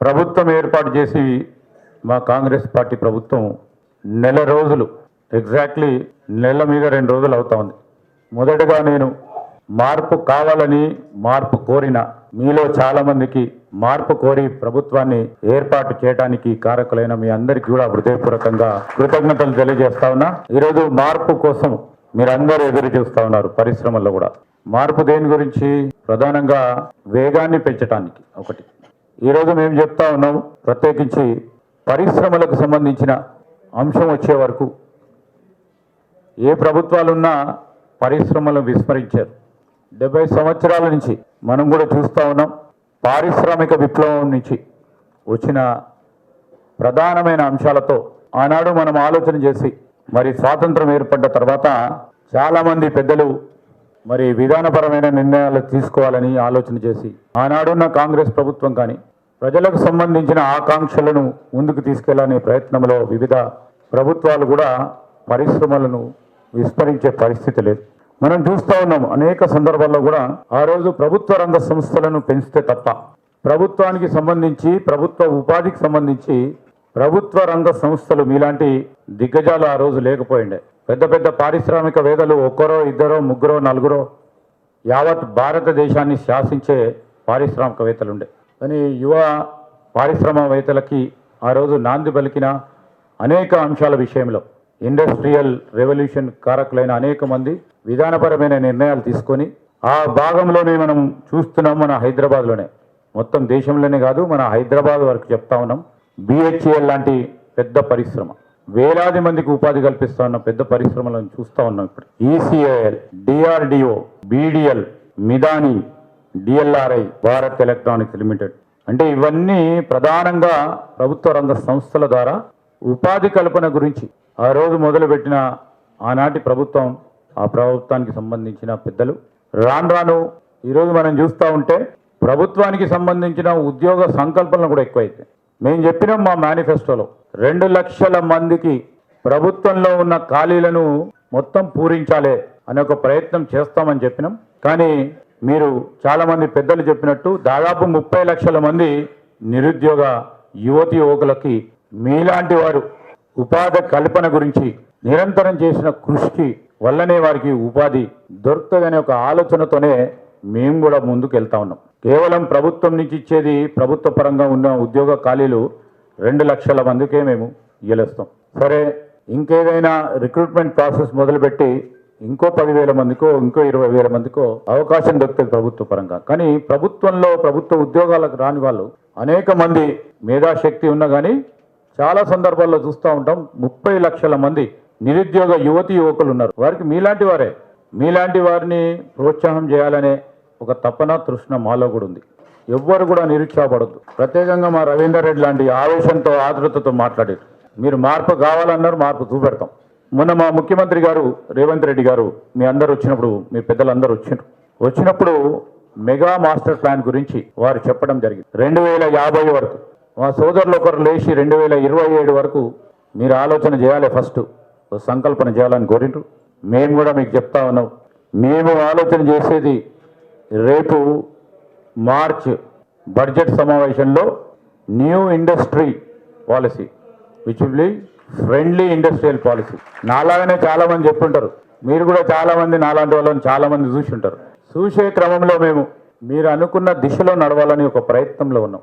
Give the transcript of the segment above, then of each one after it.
ప్రభుత్వం ఏర్పాటు చేసి మా కాంగ్రెస్ పార్టీ ప్రభుత్వం నెల రోజులు ఎగ్జాక్ట్లీ నెల మీద రెండు రోజులు అవుతా ఉంది. మొదటగా నేను మార్పు కావాలని మార్పు కోరిన మీలో చాలామందికి మార్పు కోరి ప్రభుత్వాన్ని ఏర్పాటు చేయడానికి కారకులైన మీ అందరికీ కూడా హృదయపూర్వకంగా కృతజ్ఞతలు తెలియజేస్తా ఉన్నా. ఈరోజు మార్పు కోసం మీరందరూ ఎదురు చూస్తూ ఉన్నారు పరిశ్రమల్లో కూడా. మార్పు దేని గురించి? ప్రధానంగా వేగాన్ని పెంచడానికి ఒకటి. ఈరోజు మేము చెప్తా ఉన్నాం ప్రత్యేకించి పరిశ్రమలకు సంబంధించిన అంశం వచ్చే వరకు. ఏ ప్రభుత్వాలున్నా పరిశ్రమలను విస్మరించారు. డెబ్బై సంవత్సరాల నుంచి మనం కూడా చూస్తూ ఉన్నాం పారిశ్రామిక విప్లవం నుంచి వచ్చిన ప్రధానమైన అంశాలతో ఆనాడు మనం ఆలోచన చేసి మరి స్వాతంత్రం ఏర్పడ్డ తర్వాత చాలామంది పెద్దలు మరి విధానపరమైన నిర్ణయాలు తీసుకోవాలని ఆలోచన చేసి ఆనాడున్న కాంగ్రెస్ ప్రభుత్వం కానీ ప్రజలకు సంబంధించిన ఆకాంక్షలను ముందుకు తీసుకెళ్ళనే ప్రయత్నంలో వివిధ ప్రభుత్వాలు కూడా పరిశ్రమలను విస్మరించే పరిస్థితి లేదు. మనం చూస్తూ ఉన్నాం అనేక సందర్భాల్లో కూడా ఆ రోజు ప్రభుత్వ రంగ సంస్థలను పెంచితే తప్ప ప్రభుత్వానికి సంబంధించి ప్రభుత్వ ఉపాధికి సంబంధించి ప్రభుత్వ రంగ సంస్థలు మీలాంటి దిగ్గజాలు ఆ రోజు లేకపోయిండే. పెద్ద పెద్ద పారిశ్రామికవేదలు ఒక్కరో ఇద్దరో ముగ్గురో నలుగురో యావత్ భారతదేశాన్ని శాసించే పారిశ్రామికవేత్తలు ఉండే కానీ యువ పారిశ్రామికవేత్తలకి ఆ రోజు నాంది పలికిన అనేక అంశాల విషయంలో ఇండస్ట్రియల్ రెవల్యూషన్ కారకులైన అనేక మంది విధానపరమైన నిర్ణయాలు తీసుకొని ఆ భాగంలోనే మనం చూస్తున్నాం మన హైదరాబాద్లోనే. మొత్తం దేశంలోనే కాదు మన హైదరాబాద్ వరకు చెప్తా ఉన్నాం. బిహెచ్ఎల్ లాంటి పెద్ద పరిశ్రమ. వేలాది మందికి ఉపాధి కల్పిస్తా ఉన్న పెద్ద పరిశ్రమలను చూస్తా ఉన్నాం ఇప్పుడు. ECIL DRDO BDL Midhani DLRI Bharat electronics limited. అంటే ఇవన్నీ ప్రధానంగా ప్రభుత్వ రంగ సంస్థల ద్వారా ఉపాధి కల్పన గురించి ఆ రోజు మొదలుపెట్టిన ఆనాటి ప్రభుత్వం ఆ ప్రభుత్వానికి సంబంధించిన పెద్దలు. రాను రాను ఈరోజు మనం చూస్తూ ఉంటే ప్రభుత్వానికి సంబంధించిన ఉద్యోగ సంకల్పనలు కూడా ఎక్కువైతే మేము చెప్పినాం మా మేనిఫెస్టోలో రెండు లక్షల మందికి ప్రభుత్వంలో ఉన్న ఖాళీలను మొత్తం పూరించాలి అనే ఒక ప్రయత్నం చేస్తామని చెప్పినాం. కానీ మీరు చాలా మంది పెద్దలు చెప్పినట్టు దాదాపు ముప్పై లక్షల మంది నిరుద్యోగ యువతి యువకులకి మీలాంటి వారు ఉపాధి కల్పన గురించి నిరంతరం చేసిన కృషికి వల్లనే వారికి ఉపాధి దొరుకుతుందనే ఒక ఆలోచనతోనే మేము కూడా ముందుకు వెళ్తా ఉన్నాం. కేవలం ప్రభుత్వం నుంచి ఇచ్చేది ప్రభుత్వ పరంగా ఉన్న ఉద్యోగ ఖాళీలు రెండు లక్షల మందికే మేము గెలుస్తాం సరే ఇంకేదైనా రిక్రూట్మెంట్ ప్రాసెస్ మొదలుపెట్టి ఇంకో పదివేల మందికో ఇంకో ఇరవై వేల మందికో అవకాశం దొరుకుతుంది ప్రభుత్వ పరంగా. కానీ ప్రభుత్వంలో ప్రభుత్వ ఉద్యోగాలకు రాని వాళ్ళు అనేక మంది మేధాశక్తి ఉన్నా కానీ చాలా సందర్భాల్లో చూస్తూ ఉంటాం ముప్పై లక్షల మంది నిరుద్యోగ యువతి యువకులు ఉన్నారు. వారికి మీలాంటి వారే. మీలాంటి వారిని ప్రోత్సాహం చేయాలనే ఒక తపన తృష్ణ మాలో కూడా ఉంది. ఎవ్వరు కూడా నిరుత్సాహపడద్దు. ప్రత్యేకంగా మా రవీందర్ రెడ్డి లాంటి ఆవేశంతో ఆతృతతో మాట్లాడారు. మీరు మార్పు కావాలన్నారు మార్పు చూపెడతాం. మొన్న మా ముఖ్యమంత్రి గారు రేవంత్ రెడ్డి గారు మీ అందరు వచ్చినప్పుడు మీ పెద్దలందరూ వచ్చిండ్రు. వచ్చినప్పుడు మెగా మాస్టర్ ప్లాన్ గురించి వారు చెప్పడం జరిగింది. రెండు వేల యాభై వరకు. మా సోదరులు ఒకరు లేచి రెండు వేల ఇరవై ఏడు వరకు మీరు ఆలోచన చేయాలి ఫస్ట్. సంకల్పన చేయాలని కోరిండ్రు. మేము కూడా మీకు చెప్తా ఉన్నాం. మేము ఆలోచన చేసేది రేపు మార్చ్ బడ్జెట్ సమావేశంలో new industry policy which will friendly industrial policy నాలాగానే చాలామంది చెప్పుంటారు మీరు కూడా చాలామంది నాలాంటి వాళ్ళని చాలామంది చూసి ఉంటారు చూసే క్రమంలో మేము మీరు అనుకున్న దిశలో నడవాలని ఒక ప్రయత్నంలో ఉన్నాం.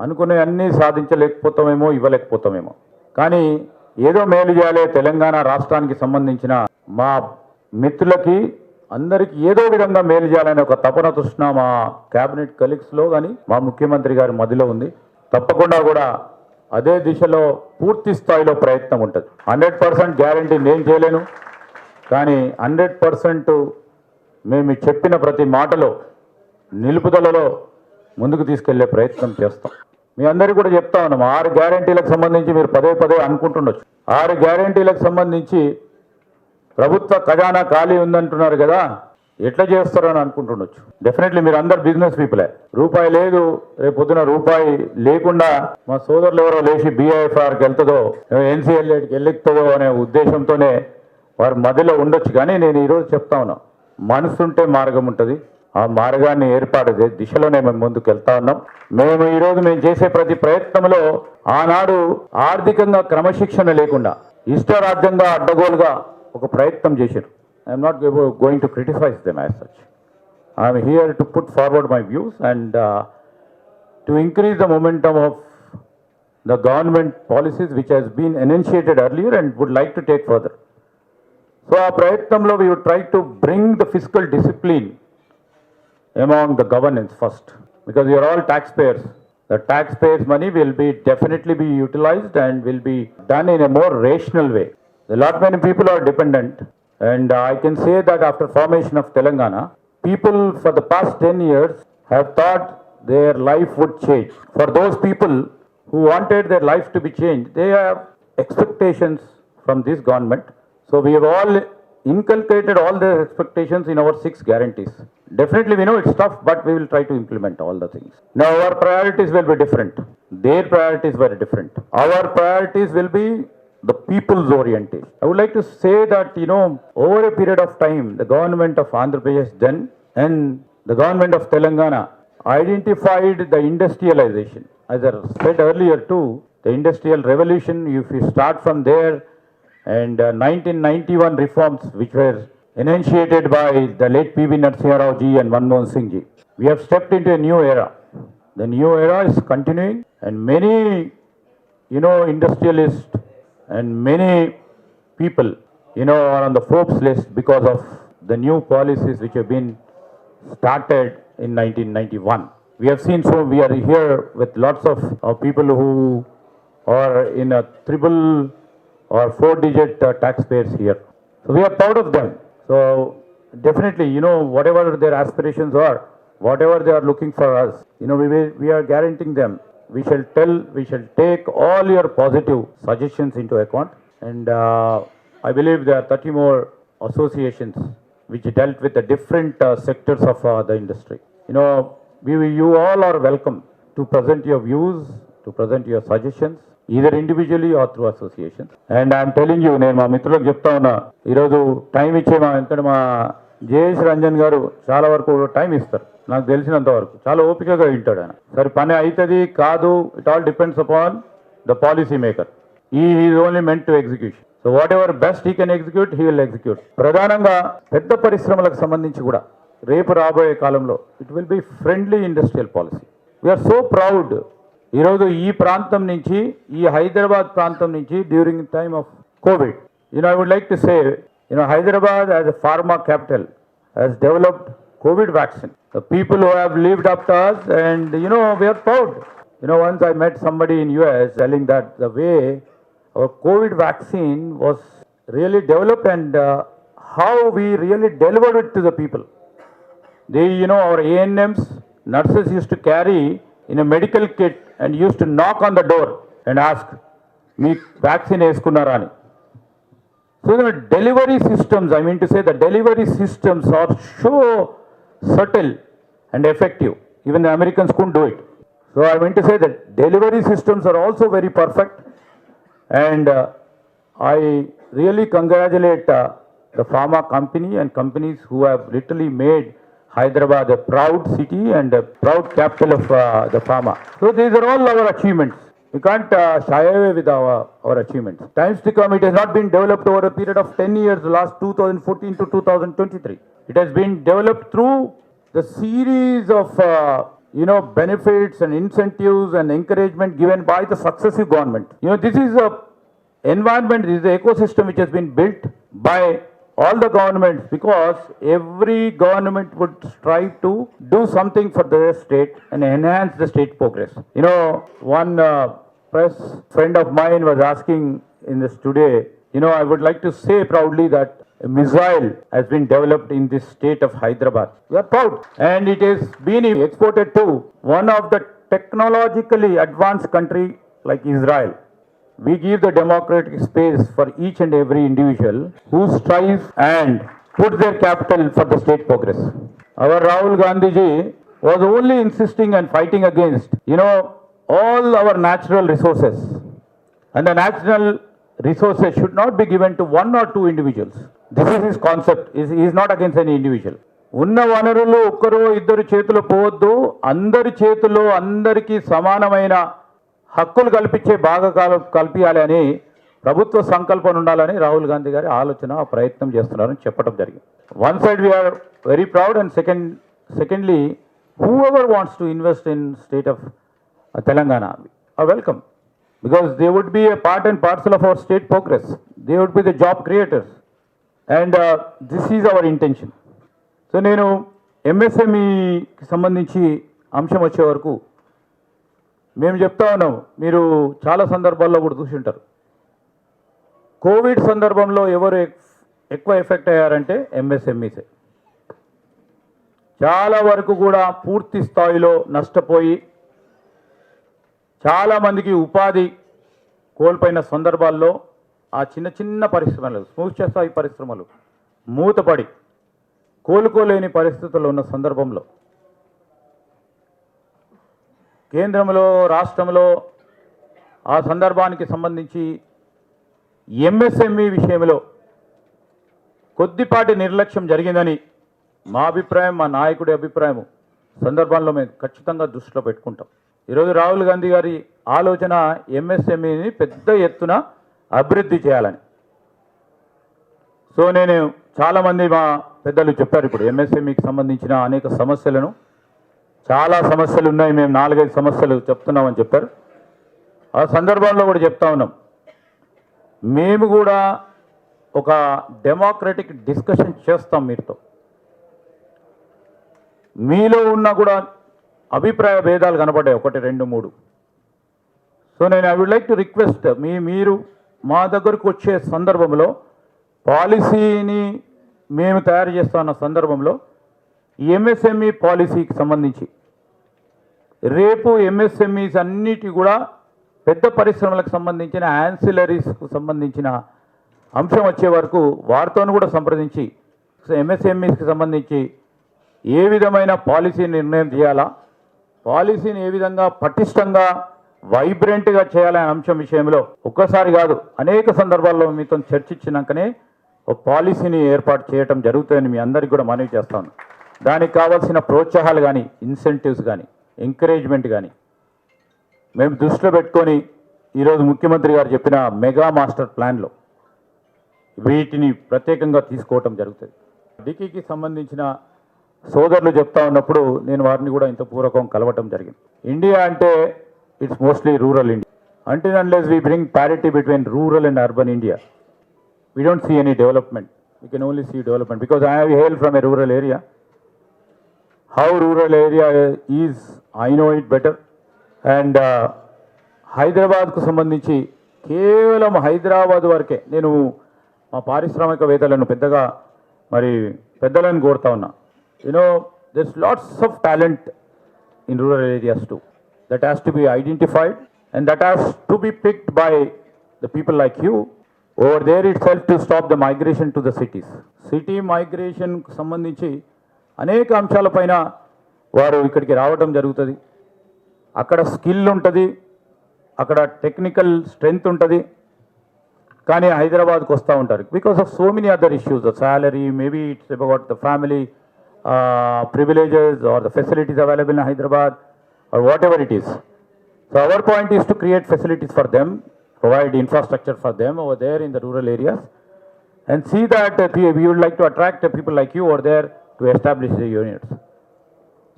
అనుకునే అన్నీ సాధించలేకపోతామేమో ఇవ్వలేకపోతామేమో. కానీ ఏదో మేలు చేయాలి తెలంగాణ రాష్ట్రానికి సంబంధించిన మా మిత్రులకి అందరికీ ఏదో విధంగా మేలు చేయాలనే ఒక తపన తృష్ణ మా కేబినెట్ కలీగ్స్లో కానీ మా ముఖ్యమంత్రి గారి మదిలో ఉంది. తప్పకుండా కూడా అదే దిశలో పూర్తి స్థాయిలో ప్రయత్నం ఉంటుంది. హండ్రెడ్ పర్సెంట్ గ్యారంటీ నేను చేయలేను. కానీ హండ్రెడ్ పర్సెంట్ మేము చెప్పిన ప్రతి మాటలో నిలుపుదలలో ముందుకు తీసుకెళ్ళే ప్రయత్నం చేస్తాం. మీ అందరికీ కూడా చెప్తా ఉన్నాం. ఆరు గ్యారంటీలకు సంబంధించి మీరు పదే పదే అనుకుంటుండొచ్చు. ఆరు గ్యారంటీలకు సంబంధించి ప్రభుత్వ ఖజానా ఖాళీ ఉందంటున్నారు కదా ఎట్లా చేస్తారు అని అనుకుంటుండొచ్చు. డెఫినెట్లీ మీరు అందరు బిజినెస్ పీపులే రూపాయి లేదు రేపు పొద్దున రూపాయి లేకుండా మా సోదరులు ఎవరో లేచి బీఐఎఫ్ఆర్కి వెళ్తుందో ఎన్సీఎల్ఏకి వెళ్ళిస్తుందో అనే ఉద్దేశంతోనే వారి మధ్యలో ఉండొచ్చు. కానీ నేను ఈరోజు చెప్తా ఉన్నా మనసు ఉంటే మార్గం ఉంటుంది. ఆ మార్గాన్ని ఏర్పాటు దిశలోనే మేము ముందుకు వెళ్తా ఉన్నాం. మేము ఈరోజు మేము చేసే ప్రతి ప్రయత్నంలో ఆనాడు ఆర్థికంగా క్రమశిక్షణ లేకుండా ఇష్టరాజ్యంగా అడ్డగోలుగా ఒక ప్రయత్నం చేశారు I'm not going to criticize them as such I'm here to put forward my views and to increase the momentum of the government policies which has been enunciated earlier and would like to take further. So our ప్రయత్నంలో we would try to bring the fiscal discipline among the governance first because you are all taxpayers. The taxpayers' money will be definitely be utilized and will be done in a more rational way. A lot many people are dependent and uh, I can say that after formation of Telangana, people for the past 10 years have thought their life would change. For those people who wanted their life to be changed, they have expectations from this government. So we have all inculcated all their expectations in our six guarantees. Definitely, we know it's tough, but we will try to implement all the things. Now, our priorities will be different. Their priorities were different. Our priorities will be the people's orientation. I would like to say that, you know, over a period of time, the government of Andhra Pradesh then and the government of Telangana identified the industrialization. As I said earlier too, the industrial revolution, if you start from there, and uh, 1991 reforms which were enunciated by the late P.V. Narasimha ji and Manmohan Singh ji. We have stepped into a new era. The new era is continuing and many, you know, industrialists and many people, you know, are on the Forbes list because of the new policies which have been started in 1991. We have seen, so we are here with lots of uh, people who are in a triple or four digit uh, taxpayers here. So we are proud of them. So definitely, you know, whatever their aspirations are, whatever they are looking for us, you know, we, we are guaranteeing them. We shall tell, we shall take all your positive suggestions into account. And uh, I believe there are 30 more associations which dealt with the different uh, sectors of uh, the industry. You know, we, you all are welcome to present your views, to present your suggestions, either individually or through associations. And I'm telling you, నేను మా మిత్రులకు చెప్తా ఉన్నా ఈరోజు time ఇచ్చే మా ఎందుకంటే మా జయేష్ రంజన్ గారు చాలా వరకు టైం ఇస్తారు నాకు తెలిసినంత వరకు. చాలా ఓపికగా వింటాడు ఆయన. సరే పని అవుతుంది కాదు it all depends upon the policy maker ఈ is only meant to execution so whatever best he can execute he will execute ప్రధానంగా పెద్ద పరిశ్రమలకు సంబంధించి కూడా రేపు రాబోయే కాలంలో it will be friendly industrial policy we're so proud ఈరోజు ఈ ప్రాంతం నుంచి ఈ హైదరాబాద్ ప్రాంతం నుంచి during time of covid you know I would like to say you know Hyderabad as a pharma capital has developed COVID vaccine. The people who have lived up to us, and you know, we are proud. You know, once I met somebody in US telling that the way our COVID vaccine was really developed and uh, how we really delivered it to the people. They, you know, our ANMs, nurses used to carry in a medical kit and used to knock on the door and ask, మీ vaccine వేసుకున్నారా అని so the delivery systems, I mean to say the delivery systems are so subtle and effective. Even the Americans couldn't do it. So I mean to say that delivery systems are also very perfect. And uh, I really congratulate uh, the pharma company and companies who have literally made Hyderabad a proud city and a proud capital of uh, the pharma. So these are all our achievements. We can't uh, shy away with our, our achievements. Times to come, it has not been developed over a period of 10 years, last 2014 to 2023. It has been developed through the series of, uh, you know, benefits and incentives and encouragement given by the successive government. You know, this is a environment, this is the ecosystem which has been built by all the governments because every government would strive to do something for the state and enhance the state progress. You know, one uh, press friend of mine was asking in this today, you know, I would like to say proudly that missile has been developed in this state of Hyderabad. We are proud. And it has been exported to one of the technologically advanced country like Israel. We give the democratic space for each and every individual who strives and put their capital for the state progress. Our Rahul Gandhi ji was only insisting and fighting against, you know, all our natural resources. And the natural resources should not be given to one or two individuals. This is his concept. He is- not is not against any individual. ఉన్న వనరులు ఒక్కరు ఇద్దరు చేతులు పోవద్దు అందరి చేతుల్లో అందరికీ సమానమైన హక్కులు కల్పించే బాగా కల్పించాలి అని ప్రభుత్వ సంకల్పన ఉండాలని రాహుల్ గాంధీ గారి ఆలోచన ప్రయత్నం చేస్తున్నారని చెప్పడం జరిగింది one side we are very proud and second secondly whoever wants to invest in state of Telangana welcome because they would be a part and parcel of our state progress. They would be the job creators. And uh, this is our intention. So నేను ఎంఎస్ఎంఈకి సంబంధించి అంశం వచ్చే వరకు మేము చెప్తా ఉన్నాం మీరు చాలా సందర్భాల్లో కూడా చూసి ఉంటారు కోవిడ్ సందర్భంలో ఎవరు ఎక్కువ ఎఫెక్ట్ అయ్యారంటే ఎంఎస్ఎంఈసే చాలా వరకు కూడా పూర్తి స్థాయిలో నష్టపోయి చాలామందికి ఉపాధి కోల్పోయిన సందర్భాల్లో ఆ చిన్న చిన్న పరిశ్రమలు సూక్ష్మస్థాయి పరిశ్రమలు మూతపడి కోలుకోలేని పరిస్థితుల్లో ఉన్న సందర్భంలో కేంద్రంలో రాష్ట్రంలో ఆ సందర్భానికి సంబంధించి ఎంఎస్ఎంఈ విషయంలో కొద్దిపాటి నిర్లక్ష్యం జరిగిందని మా అభిప్రాయం మా నాయకుడి అభిప్రాయం సందర్భంలో మేము ఖచ్చితంగా దృష్టిలో పెట్టుకుంటాం. ఈరోజు రాహుల్ గాంధీ గారి ఆలోచన ఎంఎస్ఎంఈని పెద్ద ఎత్తున అభివృద్ధి చేయాలని. సో నేను చాలామంది మా పెద్దలు చెప్పారు ఇప్పుడు ఎంఎస్ఎంఈకి సంబంధించిన అనేక సమస్యలను. చాలా సమస్యలు ఉన్నాయి మేము నాలుగైదు సమస్యలు చెప్తున్నామని చెప్పారు. ఆ సందర్భంలో కూడా చెప్తా ఉన్నాం. మేము కూడా ఒక డెమోక్రటిక్ డిస్కషన్ చేస్తాం మీతో. మీలో ఉన్న కూడా అభిప్రాయ భేదాలు కనపడ్డాయి ఒకటి రెండు మూడు. సో నేను I would like to request మీ మీరు మా దగ్గరకు వచ్చే సందర్భంలో పాలసీని మేము తయారు చేస్తున్న సందర్భంలో ఎంఎస్ఎంఈ పాలసీకి సంబంధించి రేపు ఎంఎస్ఎంఈస్ అన్నిటి కూడా పెద్ద పరిశ్రమలకు సంబంధించిన యాన్సిలరీస్కు సంబంధించిన అంశం వచ్చే వరకు వారితో కూడా సంప్రదించి ఎంఎస్ఎంఈస్కి సంబంధించి ఏ విధమైన పాలసీ నిర్ణయం చేయాలా? పాలసీని ఏ విధంగా పటిష్టంగా వైబ్రెంట్గా చేయాలనే అంశం విషయంలో ఒక్కసారి కాదు అనేక సందర్భాల్లో మీతో చర్చించినాకనే ఒక పాలసీని ఏర్పాటు చేయటం జరుగుతుందని మీ అందరికీ కూడా మనవి చేస్తాను దానికి కావాల్సిన ప్రోత్సాహాలు కానీ ఇన్సెంటివ్స్ కానీ ఎంకరేజ్మెంట్ కానీ మేము దృష్టిలో పెట్టుకొని ఈరోజు ముఖ్యమంత్రి గారు చెప్పిన మెగా మాస్టర్ ప్లాన్లో వీటిని ప్రత్యేకంగా తీసుకోవటం జరుగుతుంది. డికీకి సంబంధించిన సోదరులు చెప్తా ఉన్నప్పుడు నేను వారిని కూడా ఇంత పూర్వకం కలవటం జరిగింది. ఇండియా అంటే ఇట్స్ మోస్ట్లీ రూరల్ ఇండియా. అంటే unless we bring parity between rural and urban India we don't see any development we can only see development because I hail from a rural area how rural area is, I know it better. And uh, హైదరాబాద్కు సంబంధించి కేవలం హైదరాబాద్ వరకే నేను మా పారిశ్రామికవేత్తలను పెద్దగా మరి పెద్దలను కోరుతా ఉన్నా. You know this lots of talent in rural areas too. That has to be identified and that has to be picked by the people like you. Over there itself to stop the migration to the cities. City మైగ్రేషన్కు సంబంధించి అనేక అంశాలపైన వారు ఇక్కడికి రావడం జరుగుతుంది. అక్కడ skill ఉంటుంది. అక్కడ టెక్నికల్ స్ట్రెంగ్త్ ఉంటుంది. కానీ హైదరాబాద్కి వస్తూ ఉంటారు. Because of so many other issues the salary maybe it's about the family privileges or the facilities available in Hyderabad or whatever it is so point point to to create facilities for provide provide infrastructure for over there there in the rural areas and see that uh, we we would like to attract uh, people like you over there to establish the units.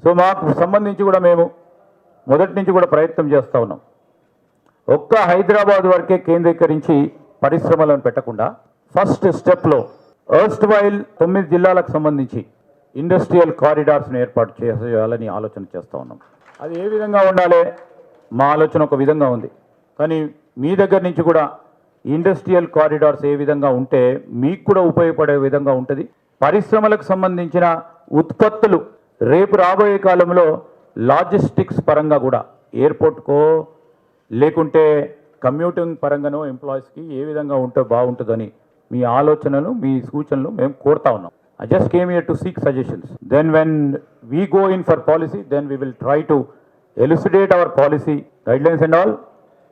So మాకు సంబంధించి కూడా మేము మొదటి నుంచి కూడా ప్రయత్నం చేస్తూ ఉన్నాం ఒక్క హైదరాబాద్ వరకే కేంద్రీకరించి పరిశ్రమలను పెట్టకుండా ఫస్ట్ స్టెప్లో ఎర్స్ట్ వైల్ తొమ్మిది జిల్లాలకు సంబంధించి ఇండస్ట్రియల్ కారిడార్స్ని ఏర్పాటు చేయాలని ఆలోచన చేస్తూ ఉన్నాం. అది ఏ విధంగా ఉండాలి? మా ఆలోచన ఒక విధంగా ఉంది. కానీ మీ దగ్గర నుంచి కూడా ఇండస్ట్రియల్ కారిడార్స్ ఏ విధంగా ఉంటే మీకు కూడా ఉపయోగపడే విధంగా ఉంటుంది? పరిశ్రమలకు సంబంధించిన ఉత్పత్తులు రేపు రాబోయే కాలంలో లాజిస్టిక్స్ పరంగా కూడా ఎయిర్పోర్ట్కో లేకుంటే కమ్యూటింగ్ పరంగానో ఎంప్లాయీస్కి ఏ విధంగా ఉంటే బాగుంటుందని మీ ఆలోచనలు మీ సూచనలు మేము కోరుతా ఉన్నాం. I just came here to seek suggestions then when we go in for policy then we will try to elucidate our policy guidelines and all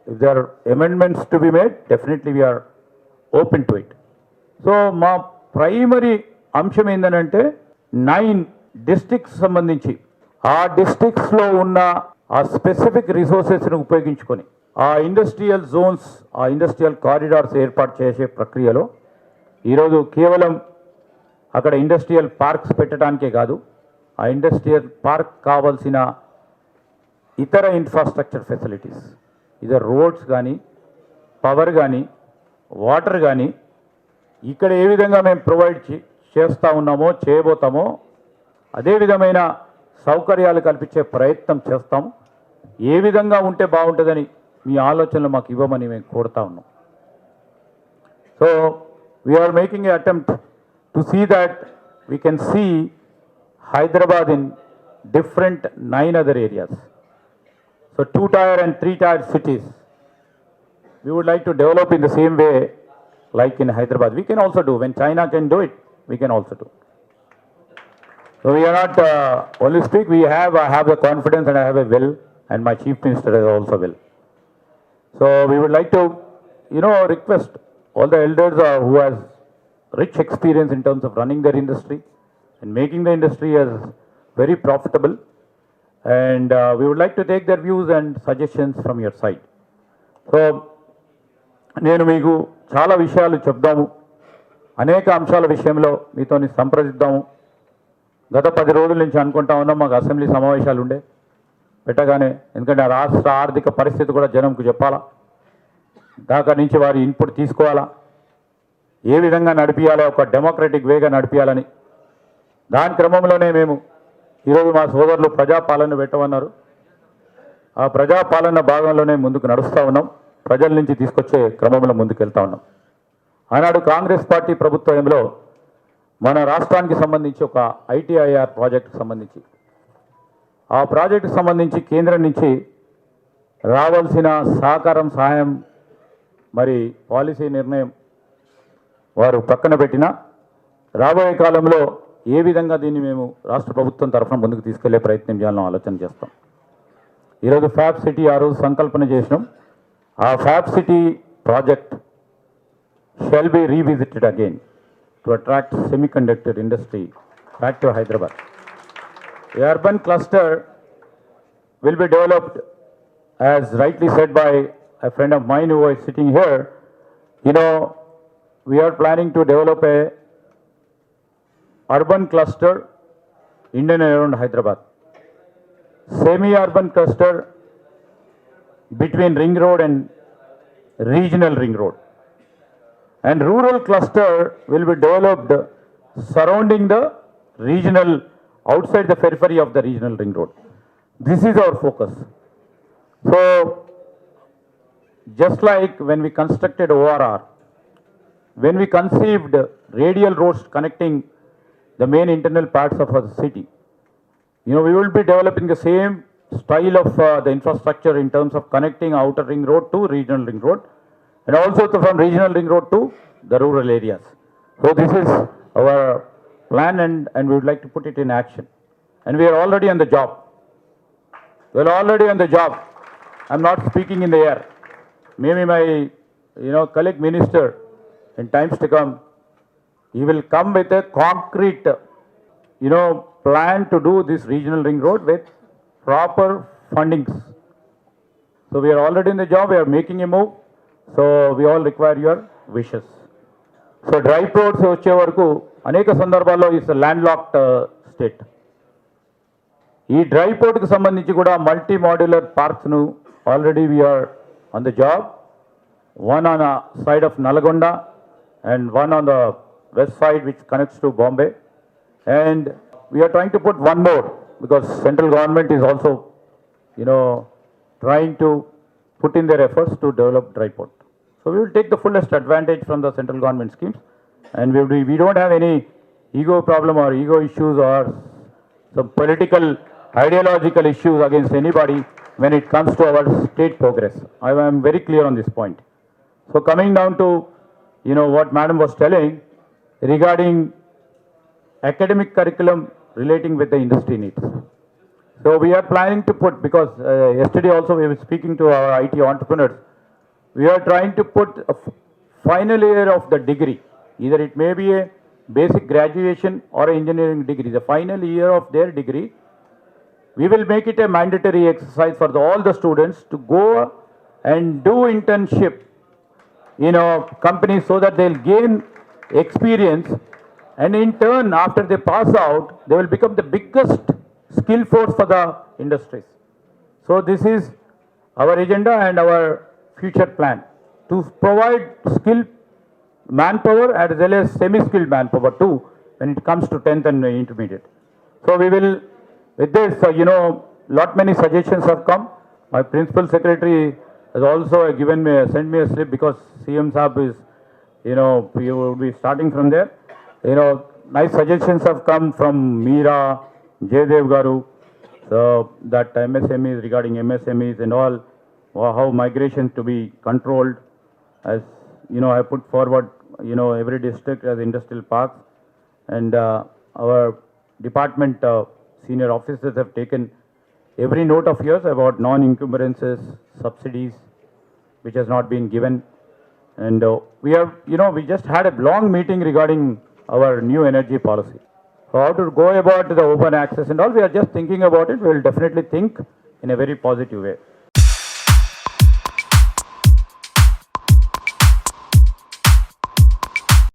If there are amendments to be made, definitely we are open to it. So మా primary అంశం ఏంటంటే nine districts సంబంధించి. ఆ డిస్టిక్స్లో ఉన్న ఆ specific రిసోర్సెస్ను ఉపయోగించుకొని ఆ ఇండస్ట్రియల్ జోన్స్ ఆ ఇండస్ట్రియల్ కారిడార్స్ ఏర్పాటు చేసే ప్రక్రియలో ఈరోజు కేవలం అక్కడ ఇండస్ట్రియల్ పార్క్స్ పెట్టడానికే కాదు ఆ ఇండస్ట్రియల్ పార్క్ కావాల్సిన ఇతర ఇన్ఫ్రాస్ట్రక్చర్ ఫెసిలిటీస్ ఇదే రోడ్స్ కానీ పవర్ కానీ వాటర్ కానీ ఇక్కడ ఏ విధంగా మేము ప్రొవైడ్ చే- చేస్తా ఉన్నామో చేయబోతామో అదే విధమైన సౌకర్యాలు కల్పించే ప్రయత్నం చేస్తాం. ఏ విధంగా ఉంటే బాగుంటుందని మీ ఆలోచనలు మాకు ఇవ్వమని మేము కోరుతా ఉన్నాం. So we are making a attempt to see that we can see Hyderabad in different nine other areas. So two tier and three tier cities. We would like to develop in the same way like in Hyderabad. We can also do. When China can do it, we can also do. So we are not uh, only speak. We have I have the confidence and I have a will, and my chief minister has also will. So we would like to, you know, request all the elders uh, who has rich experience in terms of running their industry and making the industry as very profitable. And uh, we would like to take their views and suggestions from your side. So నేను మీకు చాలా విషయాలు చెప్దాము అనేక అంశాల విషయంలో మీతో సంప్రదిద్దాము గత పది రోజుల నుంచి అనుకుంటా ఉన్నాం మాకు అసెంబ్లీ సమావేశాలు ఉండే పెట్టగానే ఎందుకంటే ఆ రాష్ట్ర ఆర్థిక పరిస్థితి కూడా జనంకు చెప్పాలా దాకా నుంచి వారి ఇన్పుట్ తీసుకోవాలా ఏ విధంగా నడిపించాలో ఒక డెమోక్రటిక్ వేగా నడిపించాలని దాని క్రమంలోనే మేము ఈరోజు మా సోదరులు ప్రజాపాలన పెట్టమన్నారు. ఆ ప్రజాపాలన భాగంలోనే ముందుకు నడుస్తూ ఉన్నాం. ప్రజల నుంచి తీసుకొచ్చే క్రమంలో ముందుకెళ్తా ఉన్నాం. ఆనాడు కాంగ్రెస్ పార్టీ ప్రభుత్వంలో మన రాష్ట్రానికి సంబంధించి ఒక ఐటీఐఆర్ ప్రాజెక్టుకు సంబంధించి. ఆ ప్రాజెక్టుకు సంబంధించి కేంద్రం నుంచి రావాల్సిన సహకారం సహాయం మరి పాలసీ నిర్ణయం వారు పక్కన పెట్టినా రాబోయే కాలంలో ఏ విధంగా దీన్ని మేము రాష్ట్ర ప్రభుత్వం తరఫున ముందుకు తీసుకెళ్ళే ప్రయత్నం చేయాలని ఆలోచన చేస్తాం ఈరోజు ఫ్యాబ్ సిటీ ఆ రోజు సంకల్పన చేసినాం ఆ fab city project shall be revisited again to attract semiconductor industry back to Hyderabad The urban cluster will be developed, as rightly said by a friend of mine who is sitting here. You know, we are planning to develop a urban cluster in and around Hyderabad. Semi-urban cluster between Ring Road and regional Ring Road. And rural cluster will be developed surrounding the regional, outside the periphery of the regional Ring Road. This is our focus. So, just like when we constructed ORR, when we conceived radial roads connecting the main internal parts of our city, you know, we will be developing the same style of uh, the infrastructure in terms of connecting outer ring road to regional ring road and also from regional ring road to the rural areas. So this is our plan and, and we would like to put it in action. And we are already on the job. We are already on the job. I'm not speaking in the air. Maybe my, you know, colleague minister in times to come, he will come with a concrete, you know, plan to do this regional ring road with proper fundings. So we are already in the job, we are making a move, so we all require your wishes. So dry ports వచ్చే వరకు అనేక సందర్భాల్లో is land locked state ఈ dry పోర్ట్కి సంబంధించి కూడా multi modular పార్క్స్ను already we are on the job one on side of Nalgonda and one on the west side which connects to Bombay. And we are trying to put one more because central government is also, you know, trying to put in their efforts to develop dry port. So we will take the fullest advantage from the central government schemes and we, be, we don't have any ego problem or ego issues or some political ideological issues against anybody when it comes to our state progress. I am very clear on this point. So coming down to you know, what madam was telling regarding academic curriculum relating with the industry needs. So we are planning to put, because uh, yesterday also we were speaking to our IT entrepreneurs, we are trying to put a final year of the degree. Either it may be a basic graduation or engineering degree, the final year of their degree, we will make it a mandatory exercise for the, all the students to go and do internship in a company so that they'll gain experience and in turn after they pass out they will become the biggest skill force for the industries so this is our agenda and our future plan to provide skilled manpower as well as semi-skilled manpower too when it comes to 10th and intermediate. So we will, with this, uh, you know, lot many suggestions have come. My principal secretary has also given me, sent me a slip because CM Saab is, you know, we will be starting from there. You know, nice suggestions have come from Meera, Jaydev Garu, so that MSMEs regarding MSMEs and all, how migration to be controlled. As you know, I put forward, you know, every district as industrial parks, and uh, our department uh, senior officers have taken every note of yours about non-encumbrances, subsidies, which has not been given. And uh, we have, you know, we just had a long meeting regarding our new energy policy. How to go about the open access and all, we are just thinking about it. We will definitely think in a very positive way.